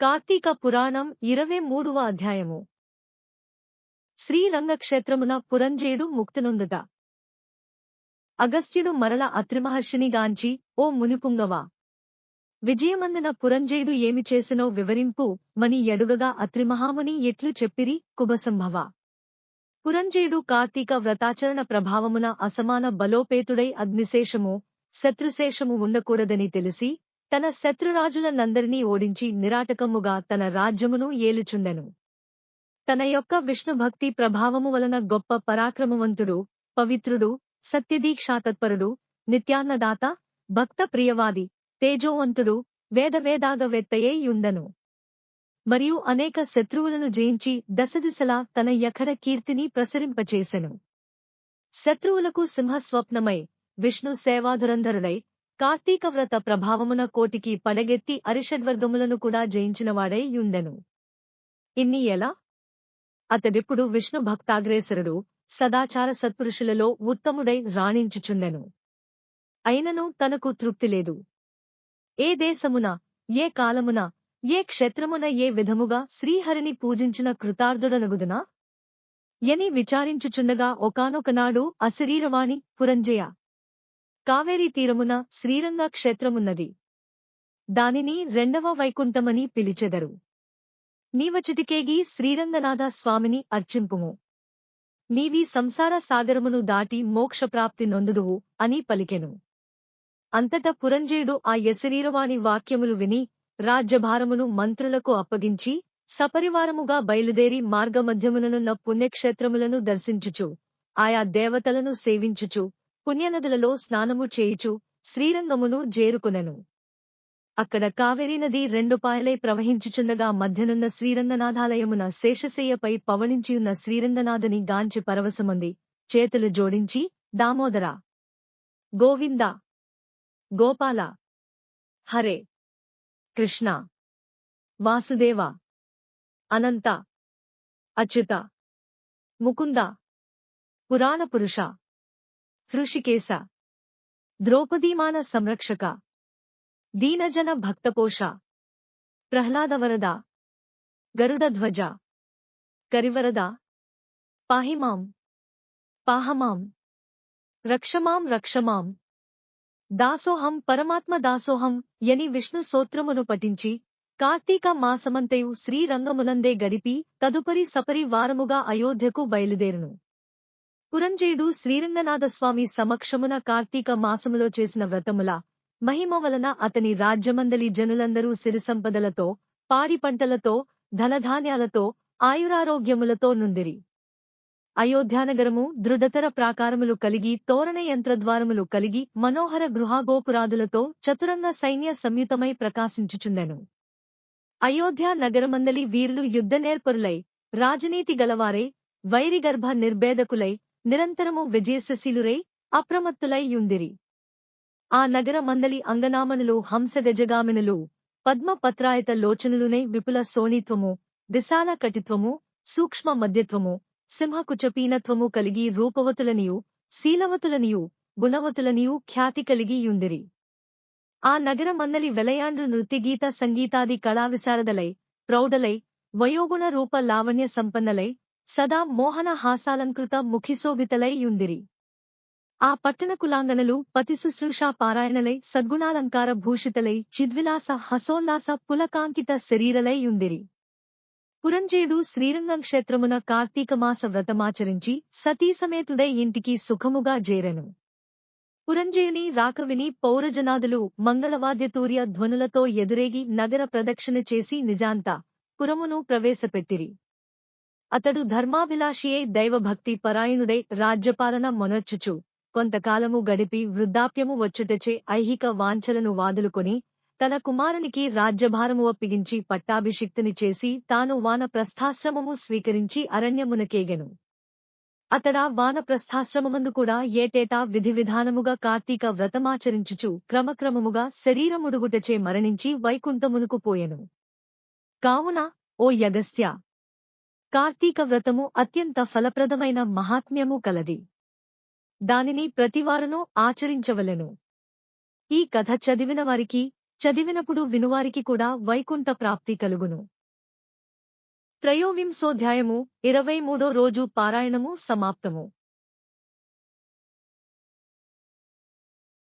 కార్తీక పురాణం ఇరవై మూడవ అధ్యాయము. శ్రీరంగక్షేత్రమున పురంజేయుడు ముక్తినొందుట. అగస్త్యుడు మరల అత్రిమహర్షిని గాంచి ఓ మునిపుంగవా! విజయమందన పురంజేయుడు ఏమి చేసినో వివరింపు మని ఎడుగగా అత్రిమహాముని ఎట్లు చెప్పిరి కుబసంభవ! పురంజేయుడు కార్తీక వ్రతాచరణ ప్రభావమున అసమాన బలోపేతుడై అగ్నిశేషము శత్రుశేషము ఉండకూడదని తెలిసి తన శత్రురాజులనందరినీ ఓడించి నిరాటకముగా తన రాజ్యమును ఏలుచుండెను. తన యొక్క విష్ణుభక్తి ప్రభావము వలన గొప్ప పరాక్రమవంతుడు పవిత్రుడు సత్యదీక్షాతత్పరుడు నిత్యాన్నదాత భక్త ప్రియవాది తేజోవంతుడు వేదవేదాగవేత్తయేయుండను మరియు అనేక శత్రువులను జయించి దశదిశలా తన యఖడ కీర్తిని ప్రసరింపచేసెను. శత్రువులకు సింహస్వప్నమై విష్ణు సేవాధురంధరుడై కార్తీక వ్రత ప్రభావమున కోటికి పడగెత్తి అరిషడ్వర్గములను కూడా జయించినవాడై యుండెను. ఇన్ని ఎలా? అతడిప్పుడు విష్ణు భక్తాగ్రేసరుడు సదాచార సత్పురుషులలో ఉత్తముడై రాణించుచుండెను. అయినను తనకు తృప్తి లేదు. ఏ దేశమున ఏ కాలమున ఏ క్షేత్రమున ఏ విధముగా శ్రీహరిని పూజించిన కృతార్థుడనగుదునా? ఎని విచారించుచుండగా ఒకానొకనాడు అశరీరవాణి పురంజయ కావేరీ తీరమున శ్రీరంగ క్షేత్రమున్నది. దానిని రెండవ వైకుంఠమని పిలిచెదరు. నీవచటికేగి శ్రీరంగనాథ స్వామిని అర్చింపుము. నీవి సంసార సాగరమును దాటి మోక్షప్రాప్తి నొందుదువు అని పలికెను. అంతట పురంజేయుడు ఆ యశరీరవాణి వాక్యములు విని రాజ్యభారమును మంత్రులకు అప్పగించి సపరివారముగా బయలుదేరి మార్గమధ్యముననున్న పుణ్యక్షేత్రములను దర్శించుచు ఆయా దేవతలను సేవించుచు పుణ్యనదులలో స్నానము చేయుచు శ్రీరంగమును జేరుకునెను. అక్కడ కావేరీ నది రెండు పాయలై ప్రవహించుచుండగా మధ్యనున్న శ్రీరంగనాథాలయమున శేషశయ్యపై పవళించియున్న శ్రీరంగనాథుని గాంచి పరవశమంది. చేతులు జోడించి దామోదర! గోవింద! గోపాల! హరే! కృష్ణ! వాసుదేవ! అనంత! అచ్యుత! ముకుంద! పురాణ పురుష హృషికేశ. ద్రౌపదీమాన సంరక్షక. దీనజన భక్తపోష. ప్రహ్లాదవరద. గరుడధ్వజ. కరివరద. పాహిమాం. పాహమాం. రక్షమాం రక్షమాం. దాసోహం పరమాత్మ దాసోహం యని విష్ణు సూత్రమును పఠించి కార్తీక మాసమంతయు శ్రీరంగమునందే గడిపి తదుపరి సపరి వారముగా అయోధ్యకు బయలుదేరును. పురంజేయుడు శ్రీరంగనాథస్వామి సమక్షమున కార్తీక మాసములో చేసిన వ్రతముల మహిమ వలన అతని రాజ్యమందలి జనులందరూ సిరిసంపదలతో పాడి పంటలతో ధనధాన్యాలతో ఆయురారోగ్యములతో నుండిరి. అయోధ్యానగరము దృఢతర ప్రాకారములు కలిగి తోరణ యంత్రద్వారములు కలిగి మనోహర గృహాగోపురాదులతో చతురంగ సైన్య సంయుతమై ప్రకాశించుచుండెను. అయోధ్య నగరమందలి వీరులు యుద్ధనేర్పరులై రాజనీతి గలవారై వైరిగర్భ నిర్భేదకులై నిరంతరము విజయశశీలురై అప్రమత్తులై యుండిరి ఆ నగర మందలి అంగనామనులు హంసగజగామినులు పద్మపత్రాయత లోచనులునే విపుల సోణిత్వము విశాల కటిత్వము సూక్ష్మ మధ్యత్వము సింహకుచపీనత్వము కలిగి రూపవతులనియు శీలవతులనియు గుణవతులనియు ఖ్యాతి కలిగి యుండిరి ఆ నగర మందలి వెలయాండ్రు నృత్యగీత సంగీతాది కళావిశారదలై ప్రౌఢలై వయోగుణ రూప లావణ్య సంపన్నలై సదా మోహన హాసాలంకృత ముఖిశోభితలైయుండిరి ఆ పట్టణ కులాంగనలు పతిశుశ్రూషా పారాయణలై సద్గుణాలంకార భూషితలై చిద్విలాస హసోల్లాస పులకాంకిత శరీరలై పురంజేడు పురంజేయుడు శ్రీరంగం క్షేత్రమున కార్తీకమాస వ్రతమాచరించి సతీసమేతుడై ఇంటికి సుఖముగా జేరెను. పురంజేయుని రాకవిని పౌరజనాదులు మంగళవాద్యతూర్య ధ్వనులతో ఎదురేగి నగర ప్రదక్షిణ చేసి నిజాంత పురమును ప్రవేశపెట్టిరి. అతడు ధర్మాభిలాషియై దైవభక్తి పరాయణుడై రాజ్యపాలన మొనర్చుచు. కొంతకాలము గడిపి వృద్ధాప్యము వచ్చుటచే ఐహిక వాంఛలను వాదులుకొని తన కుమారునికి రాజ్యభారము ఒప్పగించి పట్టాభిషిక్తుని చేసి తాను వానప్రస్థాశ్రమము స్వీకరించి అరణ్యమునకేగెను. అతడా వానప్రస్థాశ్రమమందు కూడా ఏటేటా విధి విధానముగా కార్తీక వ్రతమాచరించుచు క్రమక్రమముగా శరీరముడుగుటచే మరణించి వైకుంఠమునకు పోయెను. కావున ఓ యగస్త్య కార్తీక వ్రతము అత్యంత ఫలప్రదమైన మహాత్మ్యము కలది. దానిని ప్రతివారనూ ఆచరించవలెను. ఈ కథ చదివిన వారికి చదివినప్పుడు వినువారికి కూడా వైకుంఠ ప్రాప్తి కలుగును. త్రయోవింశోధ్యాయము ఇరవై మూడో రోజు పారాయణము సమాప్తము.